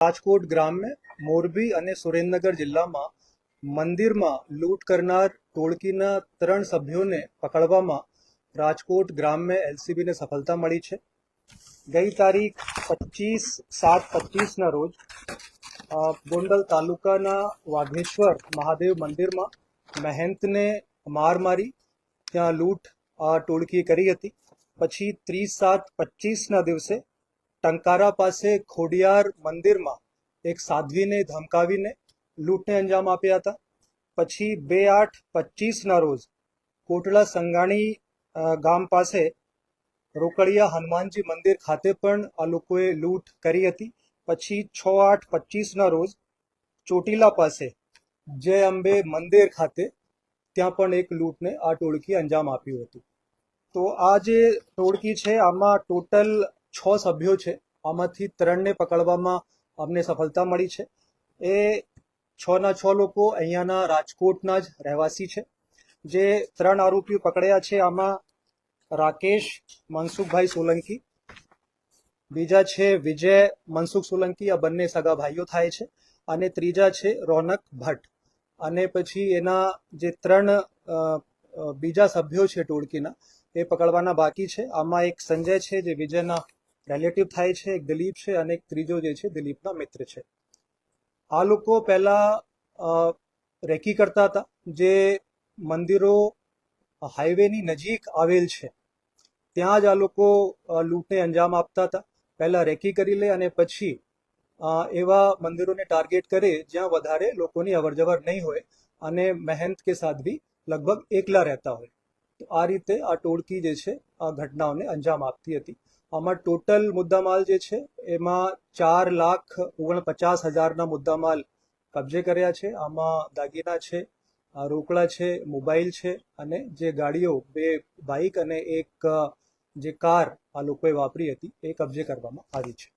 રાજકોટ ગ્રામ્ય મોરબી અને સુરેન્દ્રનગર જિલ્લામાં મંદિરમાં લૂંટ કરનાર ટોળકીના ત્રણ સભ્યોને પકડવામાં રાજકોટ ગ્રામ્ય એલસીબીને સફળતા મળી છે. ગઈ તારીખ પચીસ સાત પચીસના રોજ ગોંડલ તાલુકાના વાઘેશ્વર મહાદેવ મંદિરમાં મહેંતને માર મારી ત્યાં લૂંટ ટોળકીએ કરી હતી. પછી ત્રીસ સાત પચીસના દિવસે ટંકારા પાસે ખોડિયાર મંદિરમાં એક સાધ્વીને ધમકાવીને લૂંટને અંજામ આપ્યા હતા. પછી બે આઠ પચીસના રોજ કોટલા સંગાણી ગામ પાસે રોકડિયા હનુમાનજી મંદિર ખાતે પણ આ લોકોએ લૂંટ કરી હતી. પછી છ આઠ પચીસના રોજ ચોટીલા પાસે જય અંબે મંદિર ખાતે ત્યાં પણ એક લૂંટને આ ટોળકી અંજામ આપ્યું હતું. તો આ જે ટોળકી છે, આમાં ટોટલ છ સભ્યો છે. આમાંથી ત્રણને પકડવામાં અમને સફળતા મળી છે. એ છ ના છ લોકો અહીંયાના રાજકોટના જ રહેવાસી છે. જે ત્રણ આરોપીઓ પકડ્યા છે આમાં રાકેશ, મનસુખભાઈ સોલંકી. બીજા છે વિજય, મનસુખ સોલંકી. આ બંને સગા ભાઈઓ થાય છે. અને ત્રીજા છે રોનક ભટ્ટ. અને પછી એના જે ત્રણ બીજા સભ્યો છે ટોળકીના, એ પકડવાના બાકી છે. આમાં એક સંજય છે જે વિજયના રિલેટિવ થાય છે, એક દિલીપ છે અને એક ત્રીજો જે છે, દિલીપના મિત્ર છે. આ લોકો પહેલા રેકી કરતા હતા, જે મંદિરો, હાઈવેની નજીક આવેલ છે. ત્યાં જ આ લોકો લૂંટને અંજામ આપતા હતા. પહેલાં રેકી કરી લે અને પછી એવા મંદિરોને ટાર્ગેટ કરે જ્યાં વધારે લોકોની અવરજવર નહીં હોય અને મહેનત કે સાધવી લગભગ એકલા રહેતા હોય. તો આ રીતે આ ટોળકી જે છે, આ ઘટનાઓને અંજામ આપતી હતી. આમાં ટોટલ મુદ્દામાલ જે છે, એમાં ચાર લાખ ઓગણપચાસ હજારના મુદ્દામાલ કબજે કર્યા છે. આમાં દાગીના છે રોકડા છે, મોબાઈલ છે અને જે ગાડીઓ, બે બાઇક અને એક જે કાર આ લોકોએ વાપરી હતી, એ કબજે કરવામાં આવી છે.